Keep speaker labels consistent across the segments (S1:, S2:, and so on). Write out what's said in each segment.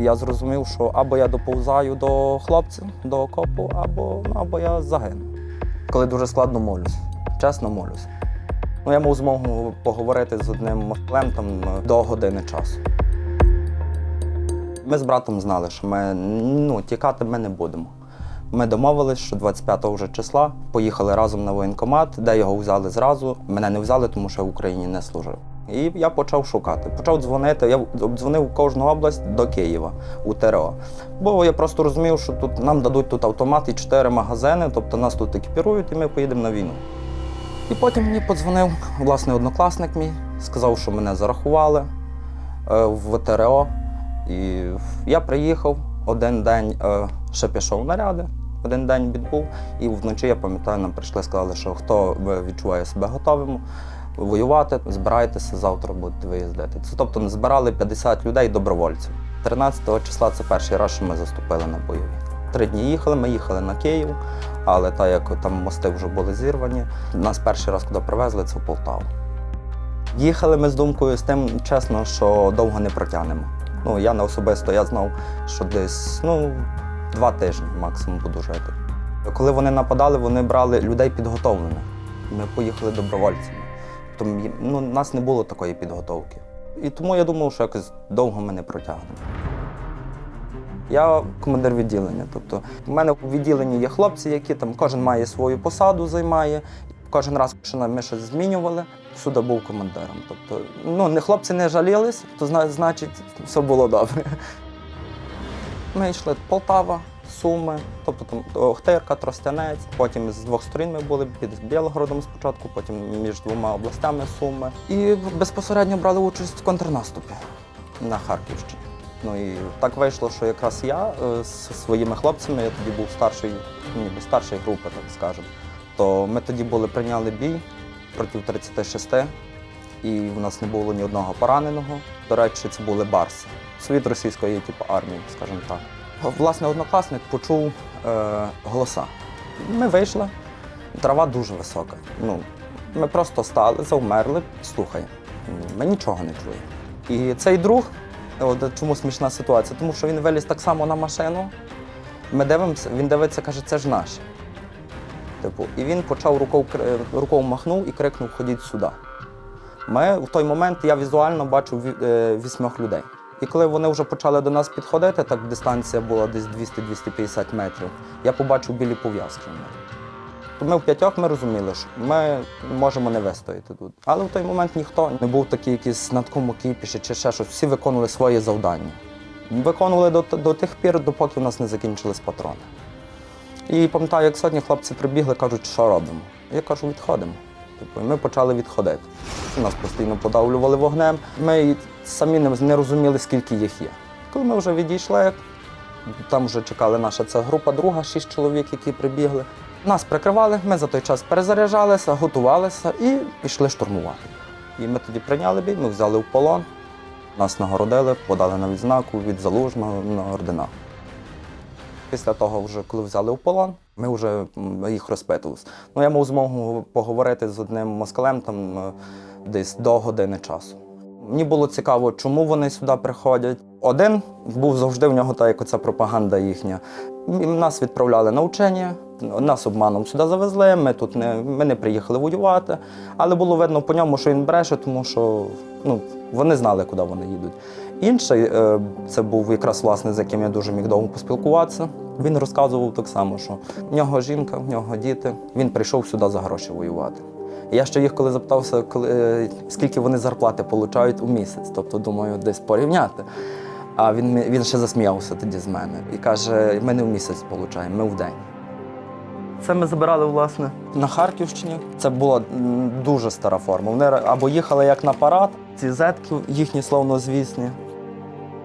S1: Я зрозумів, що або я доповзаю до хлопців, до окопу, або, ну, або я загину. Коли дуже складно молюсь, чесно молюсь. Ну, я мав змогу поговорити з одним москалем е, до години часу. Ми з братом знали, що ми ну, тікати ми не будемо. Ми домовились, що 25 вже числа поїхали разом на воєнкомат, де його взяли зразу. Мене не взяли, тому що я в Україні не служив. І я почав шукати. Почав дзвонити. Я обдзвонив кожну область до Києва у ТРО. Бо я просто розумів, що тут нам дадуть тут автомат і чотири магазини, тобто нас тут екіпірують, і ми поїдемо на війну. І потім мені подзвонив власний однокласник мій, сказав, що мене зарахували е, в ТРО. І я приїхав один день, е, ще пішов наряди, один день відбув, і вночі я пам'ятаю, нам прийшли, сказали, що хто е, відчуває себе готовим воювати, збирайтеся, завтра будете виїздити. Це тобто збирали 50 людей добровольців. 13 числа це перший раз, що ми заступили на бойові. Три дні їхали, ми їхали на Київ, але так як там мости вже були зірвані, нас перший раз куди привезли, це в Полтаву. Їхали ми з думкою з тим, чесно, що довго не протягнемо. Ну, я не особисто я знав, що десь ну, два тижні максимум буду жити. Коли вони нападали, вони брали людей підготовлених. Ми поїхали добровольцями. Тому ну, у нас не було такої підготовки. І тому я думав, що якось довго ми не протягнемо. Я командир відділення. Тобто, в мене в відділенні є хлопці, які там кожен має свою посаду, займає. Кожен раз, що ми щось змінювали, всюди був командиром. Тобто, ну, не хлопці не жалілись, то значить все було добре. Ми йшли Полтава, Суми, тобто там Охтирка, Тростянець. Потім з двох сторін ми були під Білгородом спочатку, потім між двома областями Суми. І безпосередньо брали участь в контрнаступі на Харківщині. Ну і так вийшло, що якраз я е, з своїми хлопцями, я тоді був старший, ніби старший групи, так скажемо. То ми тоді були прийняли бій проти 36, і в нас не було ні одного пораненого. До речі, це були барси. Світ російської типу, армії, скажімо так. Власне, однокласник почув е, голоса. Ми вийшли, трава дуже висока. Ну, ми просто стали, завмерли, слухай. Ми нічого не чуємо. І цей друг, от чому смішна ситуація, тому що він виліз так само на машину. Ми дивимося, він дивиться, каже, це ж наше. Типу, і він почав рукою, рукою махнув і крикнув Ходіть сюди. Ми в той момент я візуально бачив е, вісьмох людей. І коли вони вже почали до нас підходити, так дистанція була десь 200-250 метрів, я побачив білі пов'язки. То Ми в п'ятьох ми розуміли, що ми можемо не вистояти тут. Але в той момент ніхто не був такий якийсь на такому кіпіші чи ще щось. Всі виконували своє завдання. Виконували до, до тих пір, допоки в нас не закінчились патрони. І пам'ятаю, як сьогодні хлопці прибігли, кажуть, що робимо. Я кажу, відходимо. Типу, ми почали відходити. Нас постійно подавлювали вогнем. Ми самі не, розуміли, скільки їх є. Коли ми вже відійшли, там вже чекали наша ця група, друга, шість чоловік, які прибігли. Нас прикривали, ми за той час перезаряджалися, готувалися і пішли штурмувати. І ми тоді прийняли бій, ми взяли в полон, нас нагородили, подали на відзнаку від залужного на ордена. Після того, вже коли взяли в полон, ми вже їх розпитувалися. Ну, я мав змогу поговорити з одним москалем там е, десь до години часу. Мені було цікаво, чому вони сюди приходять. Один був завжди в нього та як оця пропаганда їхня. Нас відправляли на учення, нас обманом сюди завезли. Ми тут не, ми не приїхали воювати. Але було видно по ньому, що він бреше, тому що ну, вони знали, куди вони їдуть. Інший е, це був якраз власне, з яким я дуже міг довго поспілкуватися. Він розказував так само, що в нього жінка, в нього діти. Він прийшов сюди за гроші воювати. Я ще їх коли запитався, коли, е, скільки вони зарплати отримують у місяць, тобто думаю, десь порівняти. А він, він ще засміявся тоді з мене і каже: ми не в місяць отримуємо, ми в день. Це ми забирали власне на Харківщині. Це була дуже стара форма. Вони або їхали як на парад, ці зетки їхні словнозвісні.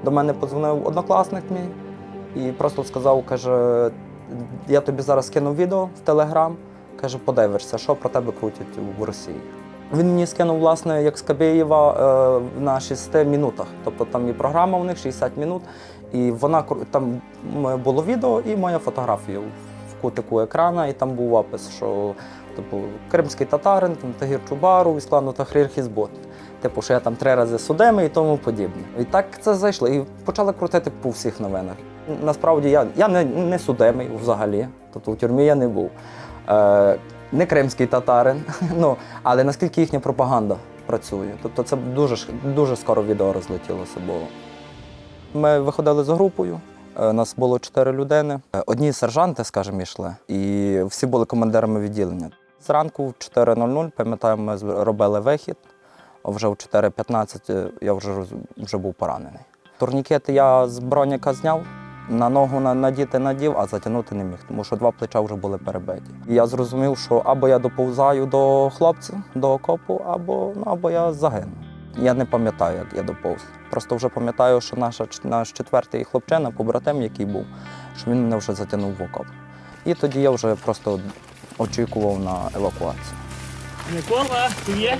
S1: До мене подзвонив однокласник мій і просто сказав, каже, я тобі зараз скинув відео в Телеграм. Каже, подивишся, що про тебе крутять в Росії. Він мені скинув, власне, як з Кабєєва е, на 6 минутах. Тобто там і програма у них 60 минут, і вона там було відео і моя фотографія в кутику екрана, і там був опис, що типу, кримський татарин, там, Тагір Чубару, Іслану Тахрір Хізбот. Типу, що я там три рази судимий і тому подібне. І так це зайшло. І почали крутити по всіх новинах. Насправді я, я не, не судимий взагалі, тобто у тюрмі я не був. Е, не кримський татарин, ну, але наскільки їхня пропаганда працює. Тобто це дуже, дуже скоро відео розлетілося було. Ми виходили з групою. е, Нас було чотири людини. Е, Одні сержанти, скажімо, йшли, і всі були командирами відділення. Зранку в 4.00, пам'ятаю, ми робили вихід. А Вже в 4.15 я вже, вже був поранений. Турнікети я з броніка зняв, на ногу надіти надів, а затягнути не міг, тому що два плеча вже були перебиті. І я зрозумів, що або я доповзаю до хлопців, до окопу, або, ну, або я загину. Я не пам'ятаю, як я доповз. Просто вже пам'ятаю, що наша, наш четвертий хлопчина, побратим, який був, що він мене вже затягнув в окоп. І тоді я вже просто очікував на евакуацію.
S2: Микола, ти є?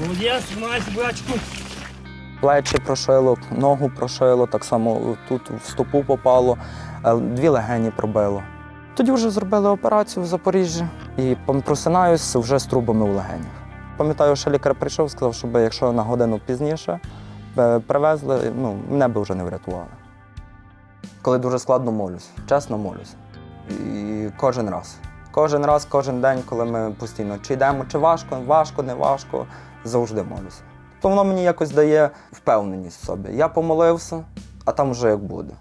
S2: Молодець, тримайся, братчику.
S1: Плечі прошило, ногу прошило, так само тут в стопу попало, е, дві легені пробило. Тоді вже зробили операцію в Запоріжжі і просинаюсь вже з трубами в легенях. Пам'ятаю, що лікар прийшов, сказав, щоб якщо на годину пізніше е, привезли, ну, мене би вже не врятували. Коли дуже складно молюсь, чесно молюсь. І кожен раз. Кожен раз, кожен день, коли ми постійно чи йдемо, чи важко, важко, не важко, завжди молюся. То воно мені якось дає впевненість в собі. Я помолився, а там вже як буде.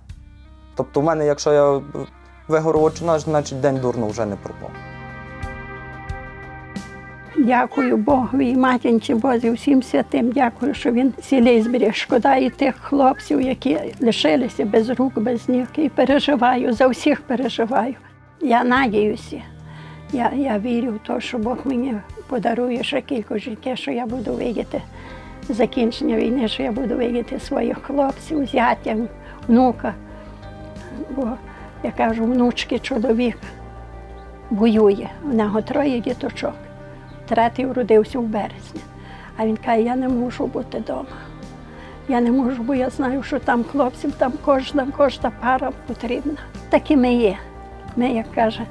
S1: Тобто, в мене, якщо я вигору очі, значить день дурно вже не пропав.
S3: Дякую Богові і матінці Бозі, всім святим. Дякую, що він цілий зберіг. Шкода і тих хлопців, які лишилися без рук, без ніг. І переживаю, за всіх переживаю. Я надіюся. Я, я вірю в те, що Бог мені подарує ще кілька життя, що я буду видіти закінчення війни, що я буду видіти своїх хлопців, зятя, внука. Бо я кажу, внучки чоловік воює. У нього троє діточок. Третій вродився в березні. А він каже, я не можу бути вдома. Я не можу, бо я знаю, що там хлопців, там кожна, кожна пара потрібна. Так і ми є. Ми, як каже,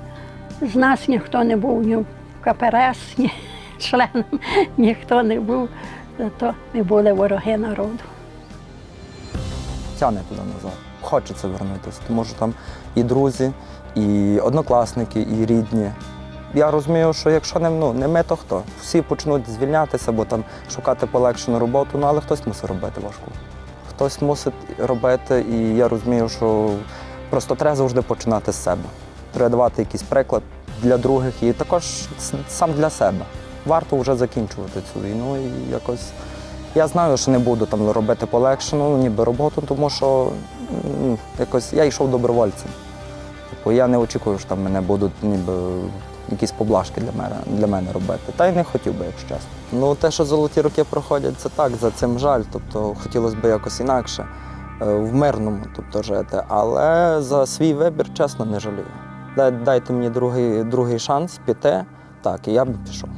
S3: з нас ніхто не був ні в КПРС, ні членом, ніхто не був. Зато ми були вороги народу.
S1: Тягне туди назад. Хочеться вернутися, тому що там і друзі, і однокласники, і рідні. Я розумію, що якщо не, ну, не ми, то хто? Всі почнуть звільнятися, бо там шукати полегшену роботу, ну але хтось мусить робити важку. Хтось мусить робити, і я розумію, що просто треба завжди починати з себе. Треба якийсь приклад для других і також сам для себе. Варто вже закінчувати цю війну і якось. Я знаю, що не буду там робити полегшену, ніби роботу, тому що якось я йшов добровольцем. Типу, я не очікую, що там мене будуть ніби якісь поблажки для мене, для мене робити. Та й не хотів би, якщо чесно. Ну, те, що золоті роки проходять, це так, за цим жаль. Тобто хотілося б якось інакше, е, в мирному тобто, жити. Але за свій вибір, чесно, не жалію. Дай- Дайте мені другий, другий шанс піти, так, і я б пішов.